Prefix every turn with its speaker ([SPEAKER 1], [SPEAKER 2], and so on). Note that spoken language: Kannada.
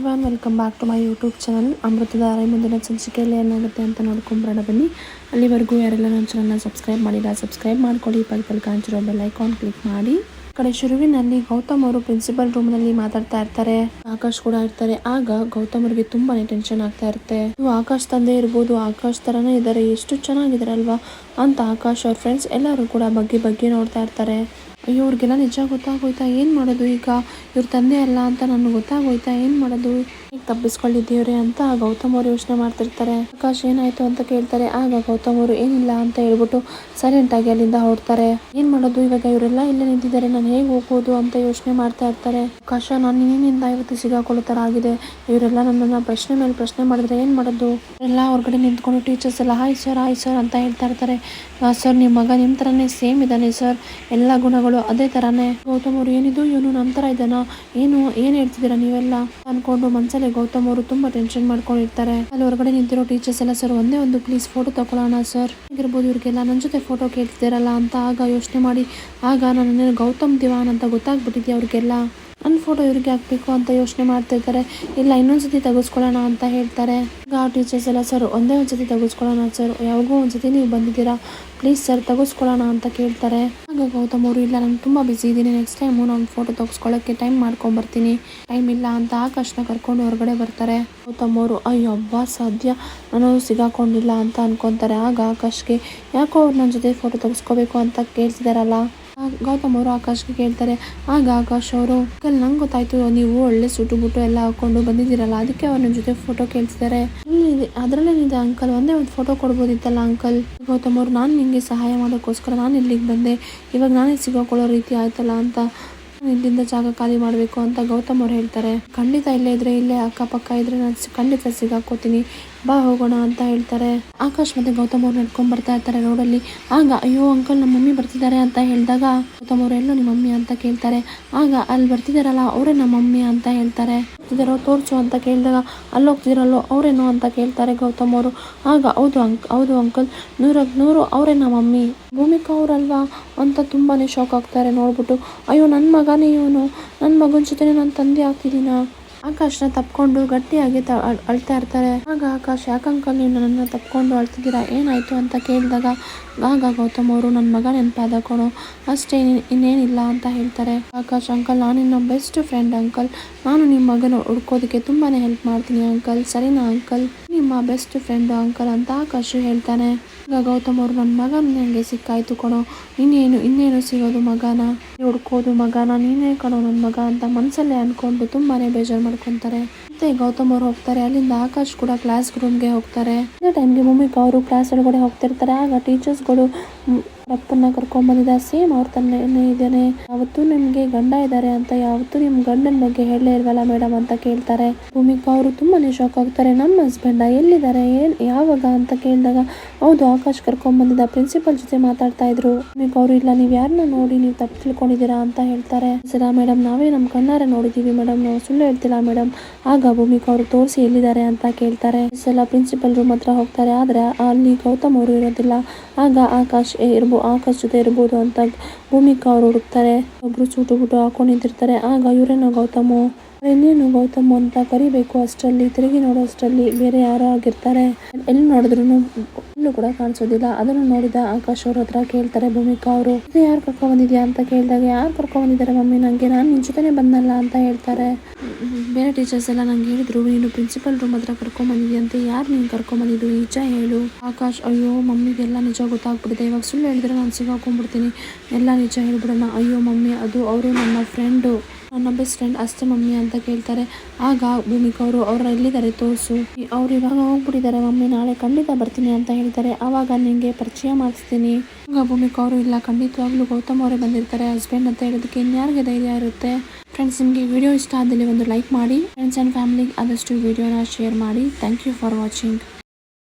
[SPEAKER 1] Everyone welcome back to my YouTube channel. ಅಮೃತ ಅರೆ ಮುಂದಿನ ಸಂಚಿಕೆಯಲ್ಲಿ ಏನಾಗುತ್ತೆ ಅಂತ ನೋಡ್ಕೊಂಬರೋಣ ಬನ್ನಿ. ಅಲ್ಲಿವರೆಗೂ ಯಾರೆಲ್ಲ ನನ್ನ ಚಾನಲ್ನ ಸಬ್ಸ್ಕ್ರೈಬ್ ಮಾಡಿಲ್ಲ, ಸಬ್ಸ್ಕ್ರೈಬ್ ಮಾಡ್ಕೊಳ್ಳಿ. ಪಕ್ಕದಲ್ಲಿ ಕಾಣಿಸಿರೋ ಬೆಲ್ ಐಕಾನ್ ಕ್ಲಿಕ್ ಮಾಡಿ. ಕಡೆ ಶುರುವಿನಲ್ಲಿ ಗೌತಮ್ ಅವರು ಪ್ರಿನ್ಸಿಪಲ್ ರೂಮ್ನಲ್ಲಿ ಮಾತಾಡ್ತಾ ಇರ್ತಾರೆ. ಆಕಾಶ್ ಕೂಡ ಇರ್ತಾರೆ. ಆಗ ಗೌತಮ್ ಅವ್ರಿಗೆ ತುಂಬಾನೇ ಟೆನ್ಷನ್ ಆಗ್ತಾ ಇರುತ್ತೆ. ಆಕಾಶ್ ತಂದೆ ಇರ್ಬೋದು, ಆಕಾಶ್ ತರನೇ ಇದ್ದಾರೆ. ಎಷ್ಟು ಚೆನ್ನಾಗಿದಾರಲ್ವಾ ಅಂತ ಆಕಾಶ್ ಅವ್ರ ಫ್ರೆಂಡ್ಸ್ ಎಲ್ಲರೂ ಕೂಡ ಬಗ್ಗೆ ಬಗ್ಗೆ ನೋಡ್ತಾ ಇರ್ತಾರೆ. ಅಯ್ಯೋ ಅವ್ರಿಗೆಲ್ಲ ನಿಜ ಗೊತ್ತಾಗೋಯ್ತಾ? ಏನು ಮಾಡೋದು ಈಗ? ಇವ್ರ ತಂದೆ ಅಲ್ಲ ಅಂತ ನನಗೆ ಗೊತ್ತಾಗೋಯ್ತಾ? ಏನು ಮಾಡೋದು? ಈಗ ತಪ್ಪಿಸ್ಕೊಳ್ಳಿದ್ದೀವ್ರೆ ಅಂತ ಗೌತಮ್ ಅವರು ಯೋಚನೆ ಮಾಡ್ತಿರ್ತಾರೆ. ಆಕಾಶ್ ಏನಾಯ್ತು ಅಂತ ಕೇಳ್ತಾರೆ. ಆಗ ಗೌತಮ್ ಅವರು ಏನಿಲ್ಲ ಅಂತ ಹೇಳ್ಬಿಟ್ಟು ಸೈಲೆಂಟ್ ಆಗಿ ಅಲ್ಲಿಂದ ಹೊರಡ್ತಾರೆ. ಏನ್ ಮಾಡೋದು ಇವಾಗ ಇವರೆಲ್ಲ ಇಲ್ಲೇ ನಿಂತಿದ್ದಾರೆ. ನಾನು ಹೇಗೆ ಹೋಗ್ಬೋದು ಅಂತ ಯೋಚನೆ ಮಾಡ್ತಾ ಇರ್ತಾರೆ. ಆಕಾಶ ನಾನು ನಿನ್ನಿಂದ ಇವತ್ತು ಸಿಗಾಕೊಳ್ಳೋ ತರ ಆಗಿದೆ. ಇವರೆಲ್ಲ ನನ್ನನ್ನ ಪ್ರಶ್ನೆ ಮೇಲೆ ಪ್ರಶ್ನೆ ಮಾಡಿದ್ರೆ ಏನ್ ಮಾಡೋದು? ಎಲ್ಲ ಹೊರಗಡೆ ನಿಂತ್ಕೊಂಡು ಟೀಚರ್ಸ್ ಎಲ್ಲ ಹಾಯ್ ಸರ್ ಹಾಯ್ ಸರ್ ಅಂತ ಹೇಳ್ತಾ ಇರ್ತಾರೆ. ಸರ್ ನಿಮ್ಮ ಮಗ ನಿಮ್ಮ ತರನೇ ಸೇಮ್ ಇದ್ದಾನೆ ಸರ್ ಎಲ್ಲ ಗುಣಗಳು ಅದೇ ತರಾನೇ. ಗೌತಮ್ ಅವರು, ಏನಿದು? ಇವನು ನಮ್ಮ ತರ ಇದ್ದಾನ? ಏನು? ಏನ್ ಹೇಳ್ತಿದ್ದೀರಾ ನೀವೆಲ್ಲ? ಅನ್ಕೊಂಡು ಮನ್ಸಲ್ಲೇ ಗೌತಮ್ ಅವರು ತುಂಬಾ ಟೆನ್ಷನ್ ಮಾಡ್ಕೊಂಡಿರ್ತಾರೆ. ಅಲ್ಲಿ ಹೊರಗಡೆ ನಿಂತಿರೋ ಟೀಚರ್ಸ್ ಎಲ್ಲ ಸರ್ ಒಂದೇ ಒಂದು ಪ್ಲೀಸ್ ಫೋಟೋ ತಗೊಳ್ಳೋಣ ಸರ್ ಹೇಗಿರ್ಬೋದು ಇವ್ರಿಗೆಲ್ಲ ನನ್ನ ಜೊತೆ ಫೋಟೋ ಕೇಳ್ತಿದ್ದೀರಲ್ಲ ಅಂತ ಆಗ ಯೋಚನೆ ಮಾಡಿ. ಆಗ ನಾನು ಗೌತಮ್ ದಿವಾನ್ ಅಂತ ಗೊತ್ತಾಗ್ಬಿಟ್ಟಿದ್ಯಾ ಅವ್ರಿಗೆಲ್ಲ? ನನ್ನ ಫೋಟೋ ಇವ್ರಿಗೆ ಹಾಕ್ಬೇಕು ಅಂತ ಯೋಚನೆ ಮಾಡ್ತಾ ಇದ್ದಾರೆ. ಇಲ್ಲ ಇನ್ನೊಂದ್ಸತಿ ತೆಗೆಸ್ಕೊಳ್ಳೋಣ ಅಂತ ಹೇಳ್ತಾರೆ. ಈಗ ಆ ಟೀಚರ್ಸ್ ಎಲ್ಲ, ಸರ್, ಒಂದೇ ಒಂದು ಸತಿ ತೆಗೆಸ್ಕೊಳ್ಳೋಣ, ಸರ್. ಯಾವಾಗೋ ಒಂದ್ಸತಿ ನೀವು ಬಂದಿದ್ದೀರಾ? ಪ್ಲೀಸ್ ಸರ್, ತೆಗೆಸ್ಕೊಳ್ಳೋಣ ಅಂತ ಕೇಳ್ತಾರೆ. ಆಗ ಗೌತಮ್ ಅವರು, ಇಲ್ಲ, ನಾನು ತುಂಬ ಬಿಸಿ ಇದ್ದೀನಿ. ನೆಕ್ಸ್ಟ್ ಟೈಮು ನಾನು ಫೋಟೋ ತೆಗೆಸ್ಕೊಳ್ಳೋಕ್ಕೆ ಟೈಮ್ ಮಾಡ್ಕೊಂಬರ್ತೀನಿ. ಟೈಮ್ ಇಲ್ಲ ಅಂತ ಆಕಾಶನ ಕರ್ಕೊಂಡು ಹೊರಗಡೆ ಬರ್ತಾರೆ. ಗೌತಮ್ ಅವರು, ಅಯ್ಯೋ ಸಾಧ್ಯ. ನಾನು ಸಿಗಾಕೊಂಡಿಲ್ಲ ಅಂತ ಅನ್ಕೊಂತಾರೆ. ಆಗ ಆಕಾಶ್ಗೆ, ಯಾಕೋ ಅವ್ರು ನನ್ನ ಜೊತೆ ಫೋಟೋ ತೆಗೆಸ್ಕೋಬೇಕು ಅಂತ ಕೇಳ್ತಿದಾರಲ್ಲ? ಗೌತಮ್ ಅವರು ಆಕಾಶ್ಗೆ ಕೇಳ್ತಾರೆ, ಆಗ ಆಕಾಶ್ ಅವರು ಅಂಕಲ್ ನಂಗೆ ಗೊತ್ತಾಯ್ತು, ನೀವು ಒಳ್ಳೆ ಸುಟ್ಟು ಬುಟ್ಟು ಎಲ್ಲ ಹಾಕೊಂಡು ಬಂದಿದ್ದೀರಲ್ಲ, ಅದಕ್ಕೆ ಅವ್ರ ಜೊತೆ ಫೋಟೋ ಕೇಳ್ತಿದ್ದಾರೆ ಅದರಲ್ಲೇನಿದೆ ಅಂಕಲ್ ಒಂದೇ ಒಂದು ಫೋಟೋ ಕೊಡ್ಬೋದಿತ್ತಲ್ಲ ಅಂಕಲ್ ಗೌತಮ್ ಅವರು, ನಾನು ನಿಮಗೆ ಸಹಾಯ ಮಾಡೋಕ್ಕೋಸ್ಕರ ನಾನು ಇಲ್ಲಿಗೆ ಬಂದೆ, ಇವಾಗ ನಾನೇ ಸಿಗೋಕೊಳ್ಳೋ ರೀತಿ ಆಯ್ತಲ್ಲ ಅಂತ ಇಲ್ಲಿಂದ ಜಾಗ ಖಾಲಿ ಮಾಡಬೇಕು ಅಂತ ಗೌತಮ್ ಅವ್ರು ಹೇಳ್ತಾರೆ. ಖಂಡಿತ ಇಲ್ಲೇ ಇದ್ರೆ ಇಲ್ಲೇ, ಅಕ್ಕಪಕ್ಕ ಇದ್ರೆ ನಾನು ಖಂಡಿತ ಸಿಗಾಕೋತೀನಿ ಬಾ ಹೋಗೋಣ ಅಂತ ಹೇಳ್ತಾರೆ. ಆಕಾಶ್ ಮತ್ತೆ ಗೌತಮ್ ಅವ್ರು ನಡ್ಕೊಂಡ್ ಬರ್ತಾ ಇರ್ತಾರೆ ರೋಡಲ್ಲಿ. ಆಗ ಅಯ್ಯೋ ಅಂಕಲ್ ನಮ್ಮ ಮಮ್ಮಿ ಬರ್ತಿದ್ದಾರೆ ಅಂತ ಹೇಳಿದಾಗ ಗೌತಮ್ ಅವ್ರು, ಎಲ್ಲೋ ನಿಮ್ಮ ಮಮ್ಮಿ ಅಂತ ಕೇಳ್ತಾರೆ. ಆಗ ಅಲ್ಲಿ ಬರ್ತಿದಾರಲ್ಲ ಅವರೇ ನಮ್ಮ ಮಮ್ಮಿ ಅಂತ ಹೇಳ್ತಾರೆ. ಬರ್ತಿದಾರೋ ತೋರ್ಸು ಅಂತ ಕೇಳಿದಾಗ ಅಲ್ಲಿ ಹೋಗ್ತಿದಾರಲ್ಲೋ ಅವರೇನೋ ಅಂತ ಕೇಳ್ತಾರೆ ಗೌತಮ್ ಅವರು. ಆಗ ಹೌದು ಅಂಕ್ ಹೌದು ಅಂಕಲ್ ನೂರಕ್ಕೆ ನೂರು ಅವರೇ ನಮ್ಮ ಮಮ್ಮಿ. ಭೂಮಿಕಾ ಅವರಲ್ವಾ? ಅಂತ ತುಂಬಾನೇ ಶಾಕ್ ಆಗ್ತಾರೆ ನೋಡ್ಬಿಟ್ಟು. ಅಯ್ಯೋ ನನ್ನ ಮಗನೇ ಇವನು. ನನ್ನ ಮಗನ ಜೊತೆ ನನ್ನ ತಂದೆ ಆಗ್ತಿದ್ದೀನ? ಆಕಾಶ್ನ ತಪ್ಕೊಂಡು ಗಟ್ಟಿಯಾಗಿ ಅಳ್ತಾ ಇರ್ತಾರೆ. ಆಗ ಆಕಾಶ್ ಯಾಕಂಕಲ್ ನೀವು ನನ್ನನ್ನು ತಪ್ಕೊಂಡು ಅಳ್ತಿದ್ದೀರಾ? ಏನಾಯ್ತು ಅಂತ ಕೇಳಿದಾಗ, ಆಗ ಗೌತಮ್ ಅವರು ನನ್ನ ಮಗ ನೆನಪಾದ ಕೊಡು ಅಷ್ಟೇ ಇನ್ನೇನಿಲ್ಲ ಅಂತ ಹೇಳ್ತಾರೆ. ಆಕಾಶ್, ಅಂಕಲ್, ನಾನು ನಿನ್ನ ಬೆಸ್ಟ್ ಫ್ರೆಂಡ್ ಅಂಕಲ್. ನಾನು ನಿಮ್ಮ ಮಗನ ಹುಡ್ಕೋದಕ್ಕೆ ತುಂಬಾನೇ ಹೆಲ್ಪ್ ಮಾಡ್ತೀನಿ ಅಂಕಲ್. ಸರಿನಾ ಅಂಕಲ್? ನಿಮ್ಮ ಬೆಸ್ಟ್ ಫ್ರೆಂಡ್ ಅಂಕಲ್ ಅಂತ ಆಕಾಶ್ ಹೇಳ್ತಾನೆ. ಆಗ ಗೌತಮ್ ಅವರು ನನ್ನ ಮಗನ ನನಗೆ ಸಿಕ್ಕಾಯ್ತು ಕಣೋ. ಇನ್ನೇನು ಇನ್ನೇನು ಸಿಗೋದು ಮಗನ? ಹುಡ್ಕೋದು ಮಗನ, ನೀನೇ ಕಣೋ ನನ್ನ ಮಗ ಅಂತ ಮನಸ್ಸಲ್ಲೇ ಅನ್ಕೊಂಡು ತುಂಬಾನೇ ಬೇಜಾರು ಮಾಡ್ಕೊಂತಾರೆ. ಮತ್ತೆ ಗೌತಮ್ ಅವ್ರು ಹೋಗ್ತಾರೆ, ಅಲ್ಲಿಂದ ಆಕಾಶ್ ಕೂಡ ಕ್ಲಾಸ್ ರೂಮ್ಗೆ ಹೋಗ್ತಾರೆ. ಅದೇ ಟೈಮ್ಗೆ ಭೂಮಿಕಾ ಅವರು ಕ್ಲಾಸ್ ಒಳಗಡೆ ಹೋಗ್ತಿರ್ತಾರೆ, ಆಗ ಟೀಚರ್ಸ್ಗಳು ಅಪ್ಪನ್ನ ಕರ್ಕೊಂಡ್ ಬಂದಿದ್ದ ಸೇಮ್ ಅವ್ರ ತನ್ನೇ ಇದ್ದಾನೆ ಯಾವತ್ತೂ ನಿಮ್ಗೆ ಗಂಡ ಇದ್ದಾರೆ ಅಂತ ಯಾವತ್ತೂ ನಿಮ್ ಗಂಡನ ಬಗ್ಗೆ ಹೇಳಲೇ ಇಲ್ವಲ್ಲ ಮೇಡಮ್ ಅಂತ ಕೇಳ್ತಾರೆ. ಭೂಮಿಕಾ ಅವರು ತುಂಬಾನೇ ಶಾಕ್ ಆಗ್ತಾರೆ. ನಮ್ಮ ಹಸ್ಬೆಂಡ ಎಲ್ಲಿದ್ದಾರೆ? ಏನ್, ಯಾವಾಗ? ಅಂತ ಕೇಳಿದಾಗ, ಹೌದು, ಆಕಾಶ್ ಕರ್ಕೊಂಡ್ ಬಂದಿದ್ದ ಪ್ರಿನ್ಸಿಪಲ್ ಜೊತೆ ಮಾತಾಡ್ತಾ ಇದ್ರು. ಭೂಮಿಕಾ ಅವರು, ಇಲ್ಲ, ನೀವ್ ಯಾರನ್ನ ನೋಡಿ ನೀವು ತಪ್ಪು ತಿಳ್ಕೊಂಡಿದ್ದೀರಾ ಅಂತ ಹೇಳ್ತಾರೆ. ಸರ ಮೇಡಮ್ ನಾವೇ ನಮ್ಮ ಕಣ್ಣಾರೆ ನೋಡಿದೀವಿ ಮೇಡಮ್ ನಾವು ಸುಳ್ಳು ಹೇಳ್ತಿಲ್ಲ ಮೇಡಮ್ ಆಗ ಭೂಮಿಕಾ ಅವರು ತೋರಿಸಿ ಎಲ್ಲಿದ್ದಾರೆ ಅಂತ ಕೇಳ್ತಾರೆ. ಸಲ ಪ್ರಿನ್ಸಿಪಲ್ ರೂಮ್ ಹತ್ರ ಹೋಗ್ತಾರೆ. ಆದ್ರೆ ಅಲ್ಲಿ ಗೌತಮ್ ಅವರು ಇರೋದಿಲ್ಲ. ಆಗ ಆಕಾಶ್ ಇರ್ಬೋ, ಆಕಾಶ್ ಜೊತೆ ಇರ್ಬೋದು ಅಂತ ಭೂಮಿಕಾ ಅವರು ಹುಡುಕ್ತಾರೆ. ಒಬ್ರು ಸೂಟು ಬಿಟ್ಟು ಹಾಕೊಂಡು ನಿಂತಿರ್ತಾರೆ ಆಗ ಇವರೇನೋ ಗೌತಮು? ಇನ್ನೇನು ಗೌತಮ್ ಅಂತ ಕರಿಬೇಕು ಅಷ್ಟರಲ್ಲಿ, ತಿರುಗಿ ನೋಡೋ ಅಷ್ಟರಲ್ಲಿ, ಬೇರೆ ಯಾರೋ ಆಗಿರ್ತಾರೆ. ಎಲ್ಲಿ ನೋಡಿದ್ರು ಎಲ್ಲೂ ಕೂಡ ಕಾಣಿಸೋದಿಲ್ಲ. ಅದನ್ನು ನೋಡಿದ ಆಕಾಶ್ ಅವ್ರ ಹತ್ರ ಕೇಳ್ತಾರೆ, ಭೂಮಿಕಾ ಅವರು, ಇದು ಯಾರು ಕರ್ಕೊ ಬಂದಿದ್ಯಾ? ಅಂತ ಕೇಳಿದಾಗ, ಯಾರು ಕರ್ಕೊಂಡ್ ಬಂದಿದ್ದಾರೆ ಮಮ್ಮಿ? ನಂಗೆ ನಾನು ನಿನ್ ಜೊತೆನೆ ಬಂದಲ್ಲ ಅಂತ ಹೇಳ್ತಾರೆ. ಬೇರೆ ಟೀಚರ್ಸ್ ಎಲ್ಲ ನಂಗೆ ಹೇಳಿದ್ರು, ನೀನು ಪ್ರಿನ್ಸಿಪಲ್ ರೂಮ್ ಹತ್ರ ಕರ್ಕೊಂಡ್ ಅಂತ ಯಾರು ನೀನು ಕರ್ಕೊಂಡ್ ಬಂದಿದ್ದು? ನಿಜ ಹೇಳು. ಆಕಾಶ್, ಅಯ್ಯೋ, ಮಮ್ಮಿಗೆಲ್ಲ ನಿಜ ಗೊತ್ತಾಗ್ಬಿಡುತ್ತೆ ಇವಾಗ ಸುಳ್ಳು ಹೇಳಿದ್ರೆ ನಾನು ಸಿಗಾಕೊಂಡ್ಬಿಡ್ತೀನಿ. ಎಲ್ಲ ನಿಜ ಹೇಳ್ಬಿಡೋಣ. ಅಯ್ಯೋ ಮಮ್ಮಿ, ಅದು ಅವರು ನನ್ನ ಫ್ರೆಂಡು. ನನ್ನ ಬೆಸ್ಟ್ ಫ್ರೆಂಡ್ ಅಷ್ಟೇ ಮಮ್ಮಿ ಅಂತ ಕೇಳ್ತಾರೆ. ಆಗ ಭೂಮಿಕಾ ಅವರು ಅವ್ರ ಎಲ್ಲಿದ್ದಾರೆ ತೋರಿಸು. ಅವ್ರು ಇವಾಗ ಹೋಗ್ಬಿಟ್ಟಿದ್ದಾರೆ ಮಮ್ಮಿ, ನಾಳೆ ಖಂಡಿತ ಬರ್ತೀನಿ ಅಂತ ಹೇಳ್ತಾರೆ ಆವಾಗ ನಿಂಗೆ ಪರಿಚಯ ಮಾಡಿಸ್ತೀನಿ. ಆಗ ಭೂಮಿಕಾ ಅವರು ಇಲ್ಲ, ಖಂಡಿತವಾಗ್ಲೂ ಗೌತಮ್ ಅವರೇ ಬಂದಿರ್ತಾರೆ ಹಸ್ಬೆಂಡ್ ಅಂತ ಹೇಳೋದಕ್ಕೆ ಇನ್ಯಾರಿಗೆ ಧೈರ್ಯ ಇರುತ್ತೆ? ಫ್ರೆಂಡ್ಸ್ ನಿಮಗೆ ವಿಡಿಯೋ ಇಷ್ಟ ಆದಲ್ಲಿ ಒಂದು ಲೈಕ್ ಮಾಡಿ. ಫ್ರೆಂಡ್ಸ್ ಆ್ಯಂಡ್ ಫ್ಯಾಮಿಲಿಗೆ ಆದಷ್ಟು ವಿಡಿಯೋನ ಶೇರ್ ಮಾಡಿ. Thank you for watching